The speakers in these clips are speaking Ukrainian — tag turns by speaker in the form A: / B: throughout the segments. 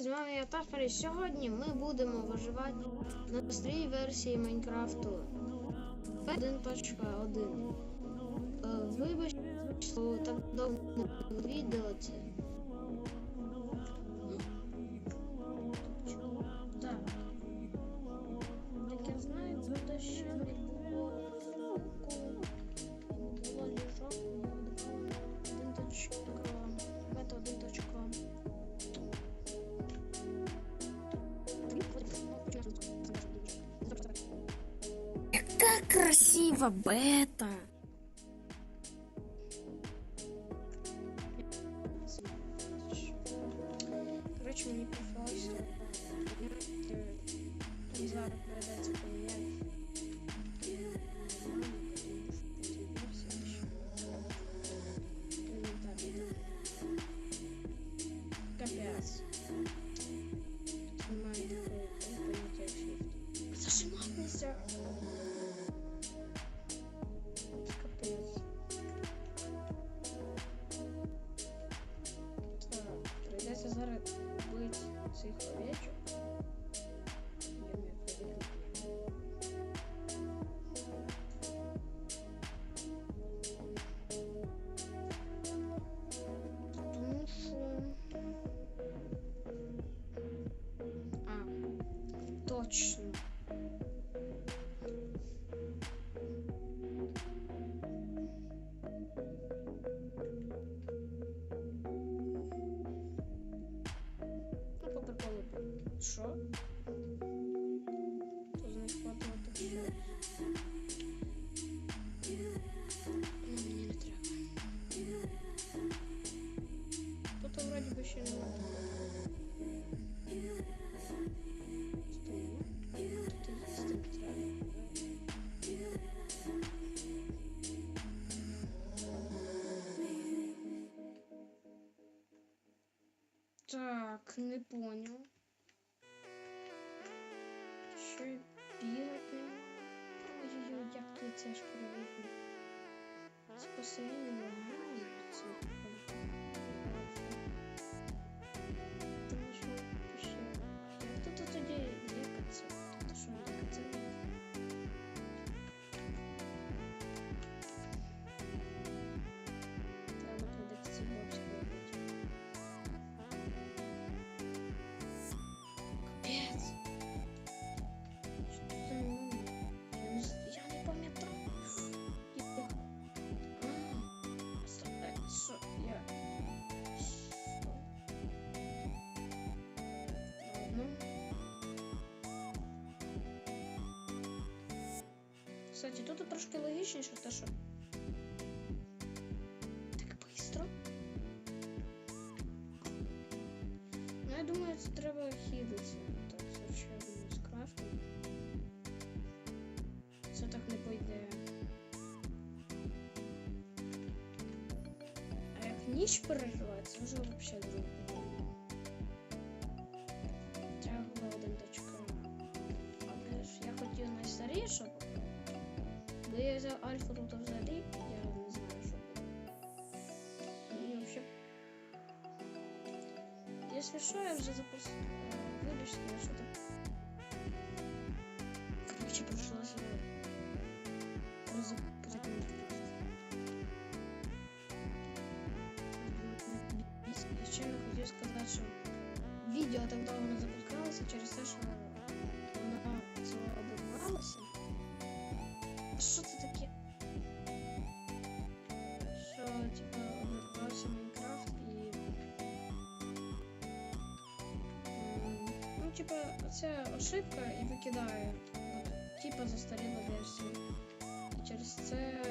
A: з вами я Тафер, і сьогодні ми будемо виживати на старій версії Майнкрафту 1.1. Е, Вибачте, що так довго відео це.
B: Яка красива бета!
A: much Так, не понял. Кстати, тут трошки логічніше, те, що так быстро. Ну, я думаю, це треба хілитися. Так, звичайно, з крафтом. Це так не пойде. А як ніч переживає, це вже взагалі друге Если что, я уже запуск... э, Выбачте, я что-то... Короче, пришлось запускать І ще я хотів сказати, що відео так довго не запускалося через те, що типа, це ошибка і викидає. Типа застаріла версію. І через це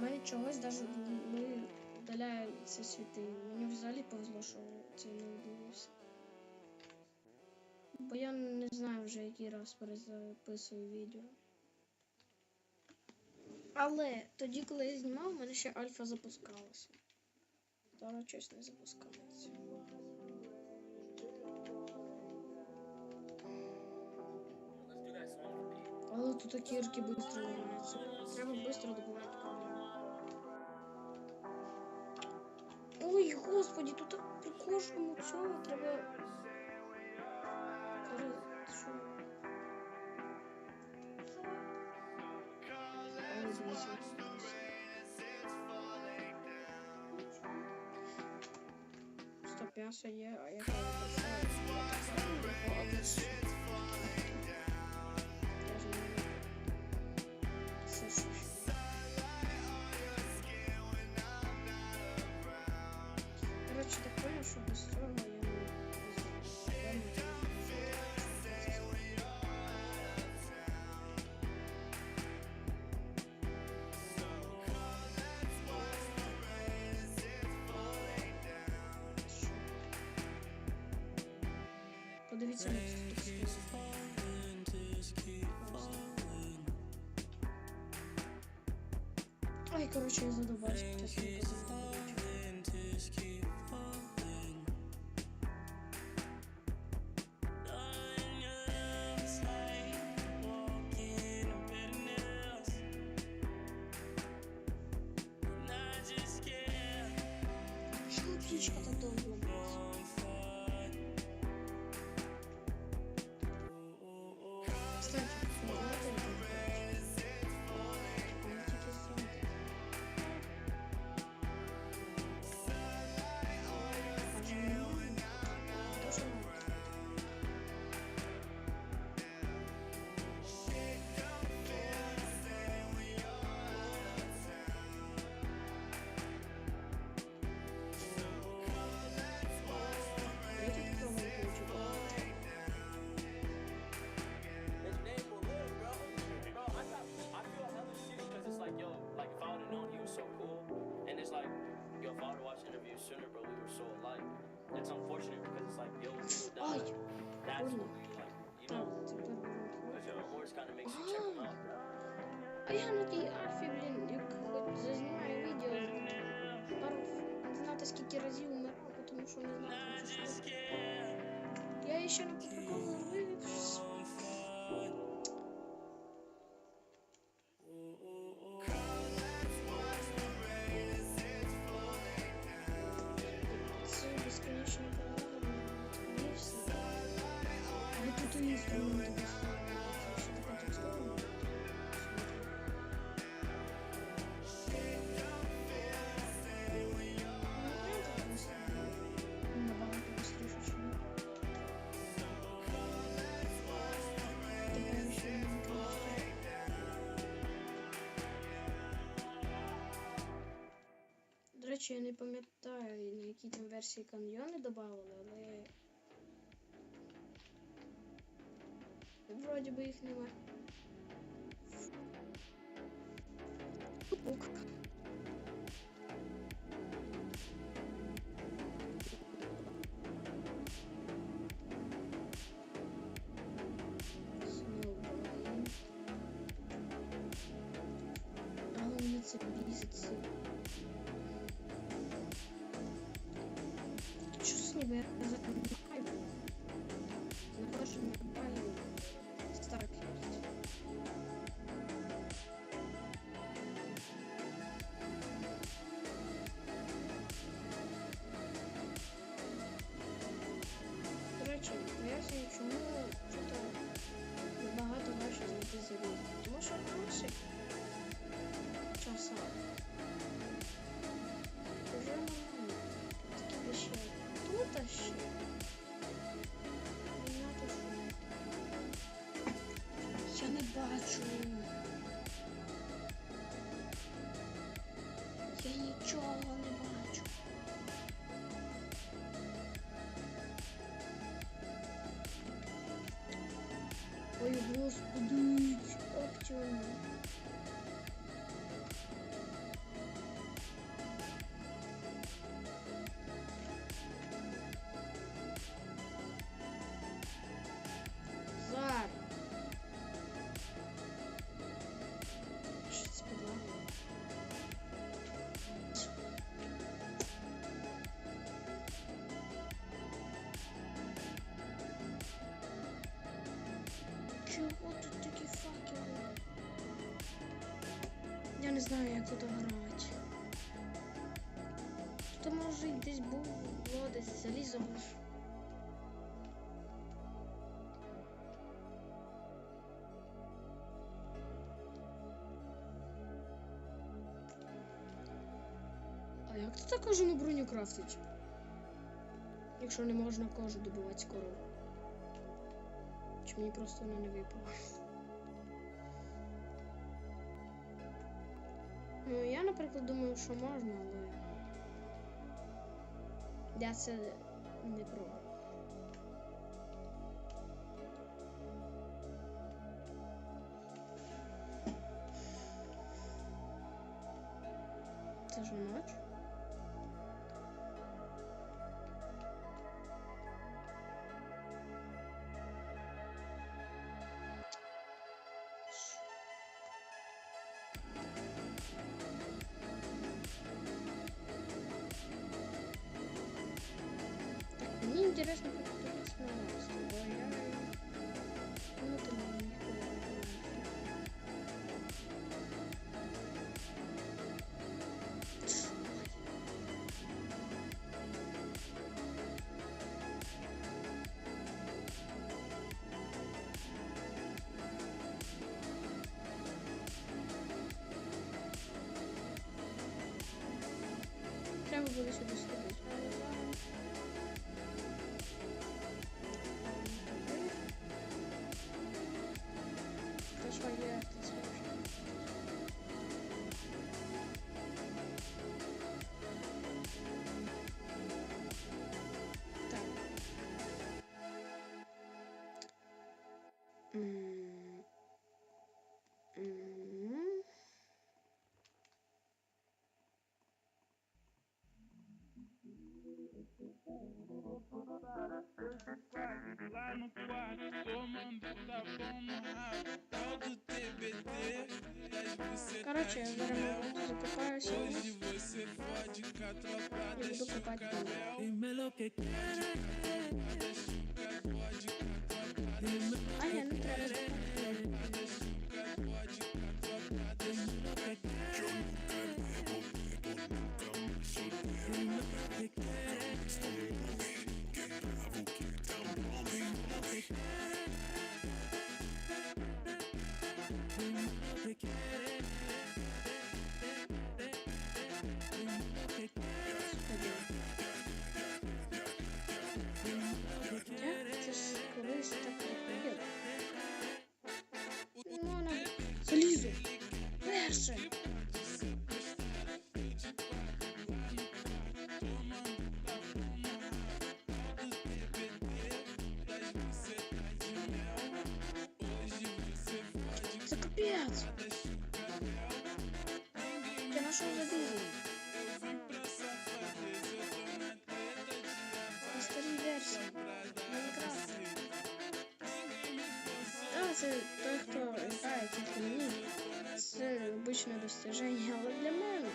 A: ми чогось даже ми вдаляє ці світи. Мені взагалі повезло, що це не відбувся. Бо я не знаю вже який раз перезаписую відео. Але тоді, коли я знімав, у мене ще альфа запускалася. Зараз щось не запускається. Тут такі рки швидко ламаються. Треба швидко добувати камеру. Ой, господи, тут так по кожному цього треба. Коли що? Але дивіться. Стоп, м'ясо є, а я Подивіться на. Ай, короче, я задобався, чесно кажучи.
C: alike. It's unfortunate because it's like, yo, when people
A: Ай,
C: die, that's when we like, you know,
A: так, тепер воно
C: because your remorse kind of makes you check them out.
A: А я на тій арфі, блін, як хоч зазнімаю відео, пару не знати скільки разів умирав, тому що не знаю, що що. Я її ще на по приколу зробив. Речі, я не пам'ятаю, на якій там версії каньйони додавали, але. Вроді би їх немає. Ук. Snowblind. А мені це біситься. Щось ніби я я Я не знаю, як тут грати. Тут може десь був десь залізо може. А як тут кожну броню крафтить? Якщо не можна кожу добувати корову. Чи мені просто вона не випала? Ну, я, наприклад, думаю, що можна, але. Я це не пробував. Це ж ніч? Интересно, как это снималось. Ой-ой. Ну, ты мне не Треба буде сюди bunda tá
D: bom no rabo. Tal do TBT, das bucetas de mel. Hoje você fode com a tropa da Chuca Mel.
E: Dímelo que quieres. Ai,
A: é Це капець. Я нашов залізо. На старій версії. Майнкрафт. А, це той, хто грає тільки мені. Це обичне достиження, але для мене.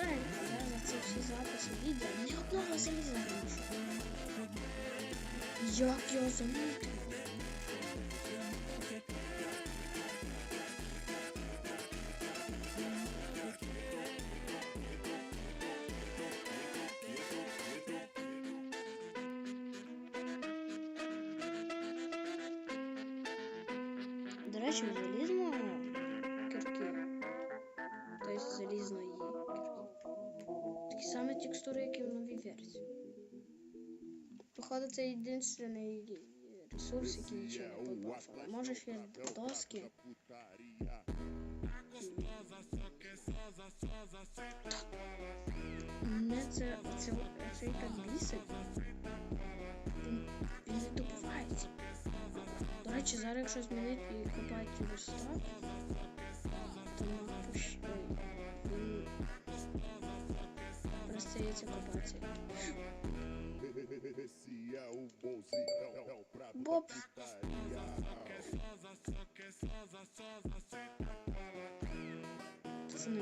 A: Что, я за ці всі записи відео ні одного заліза не знайшов. Як його замутив? До речі, в залізного кірки. Тобто залізної кірки. Самі текстури, як в новій версії. Походу, це єдиний ресурс, який ще не побафали. Може ще доски. Мене це, це, це і так бісить. Він, він не добувається. До речі, зараз якщо змінити і копати верстак, Esse é o. Esse é o
F: bonzinho, é o pra
A: Boa. Sim.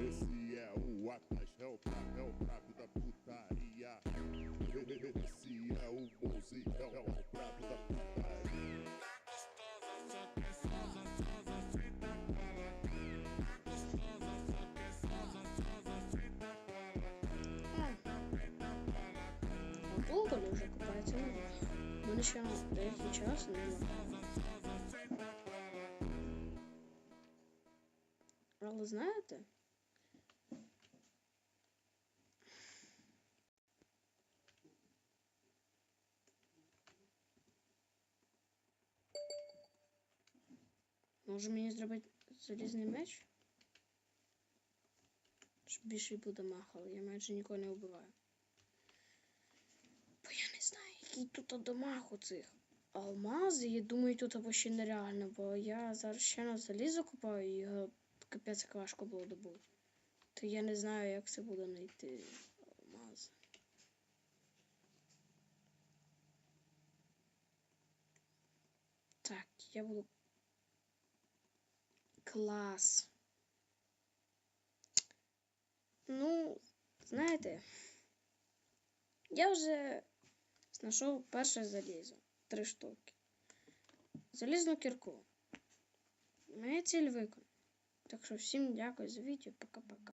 F: Esse é o Atlas. É o, é o brabo da putaria
A: Esse é o Monzi, é o brabo da putaria долго ли уже купается? Ну, мы начинаем третий час, наверное. А вы знаете? Може мені зробити залізний меч? Щоб більше буде махали, я майже нікого не вбиваю. Бо я не знаю, який тут домах у цих. Алмази, я думаю, тут або нереально, бо я зараз ще на залізо купаю, і його капець важко було добути. То я не знаю, як це буде знайти алмази. Так, я буду. Клас. Ну, знаєте, я вже знайшов перше залізо. Три штуки. Залізну кірку. Моя ціль виконана. Так що всім дякую за відео. Пока-пока.